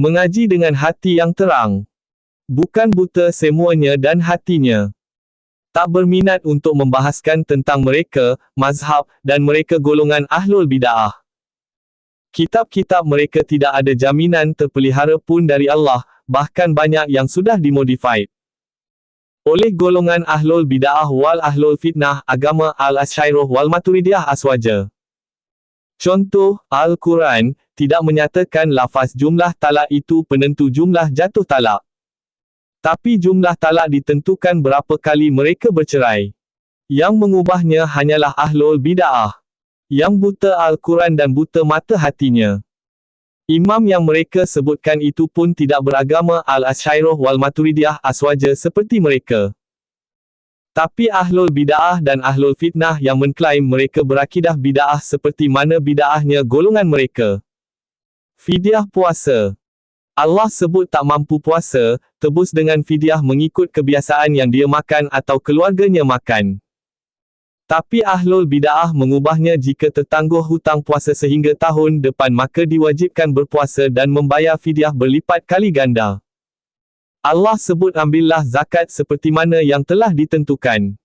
Mengaji dengan hati yang terang. Bukan buta semuanya dan hatinya. Tak berminat untuk membahaskan tentang mereka, mazhab, dan mereka golongan ahlul bida'ah. Kitab-kitab mereka tidak ada jaminan terpelihara pun dari Allah, bahkan banyak yang sudah dimodified. Oleh golongan ahlul bida'ah wal ahlul fitnah agama al-asyairah wal maturidiyah aswaja. Contoh, Al-Quran, tidak menyatakan lafaz jumlah talak itu penentu jumlah jatuh talak. Tapi jumlah talak ditentukan berapa kali mereka bercerai. Yang mengubahnya hanyalah ahlul bida'ah yang buta Al-Quran dan buta mata hatinya. Imam yang mereka sebutkan itu pun tidak beragama Al-Asyairah wal Maturidiyah aswaja seperti mereka. Tapi Ahlul Bida'ah dan Ahlul Fitnah yang mengklaim mereka berakidah bida'ah seperti mana bida'ahnya golongan mereka. Fidyah puasa Allah sebut tak mampu puasa, tebus dengan fidyah mengikut kebiasaan yang dia makan atau keluarganya makan. Tapi Ahlul Bida'ah mengubahnya jika tertangguh hutang puasa sehingga tahun depan maka diwajibkan berpuasa dan membayar fidyah berlipat kali ganda. Allah sebut ambillah zakat seperti mana yang telah ditentukan.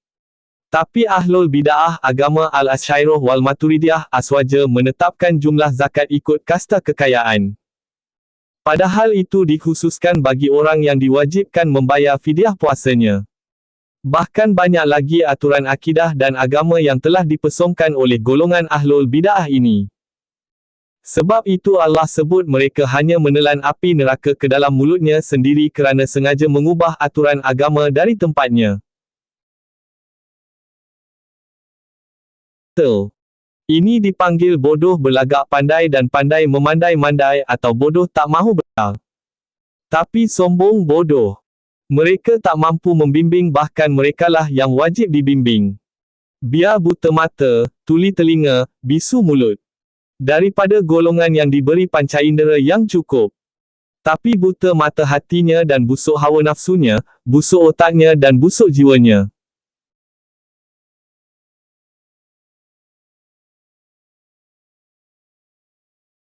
Tapi Ahlul Bida'ah agama Al-Asyairah wal Maturidiyah aswaja menetapkan jumlah zakat ikut kasta kekayaan. Padahal itu dikhususkan bagi orang yang diwajibkan membayar fidyah puasanya. Bahkan banyak lagi aturan akidah dan agama yang telah dipesongkan oleh golongan ahlul bid'ah ini. Sebab itu Allah sebut mereka hanya menelan api neraka ke dalam mulutnya sendiri kerana sengaja mengubah aturan agama dari tempatnya. Tel. Ini dipanggil bodoh berlagak pandai dan pandai memandai-mandai atau bodoh tak mahu beral. Tapi sombong bodoh. Mereka tak mampu membimbing bahkan merekalah yang wajib dibimbing. Biar buta mata, tuli telinga, bisu mulut. Daripada golongan yang diberi panca indera yang cukup. Tapi buta mata hatinya dan busuk hawa nafsunya, busuk otaknya dan busuk jiwanya.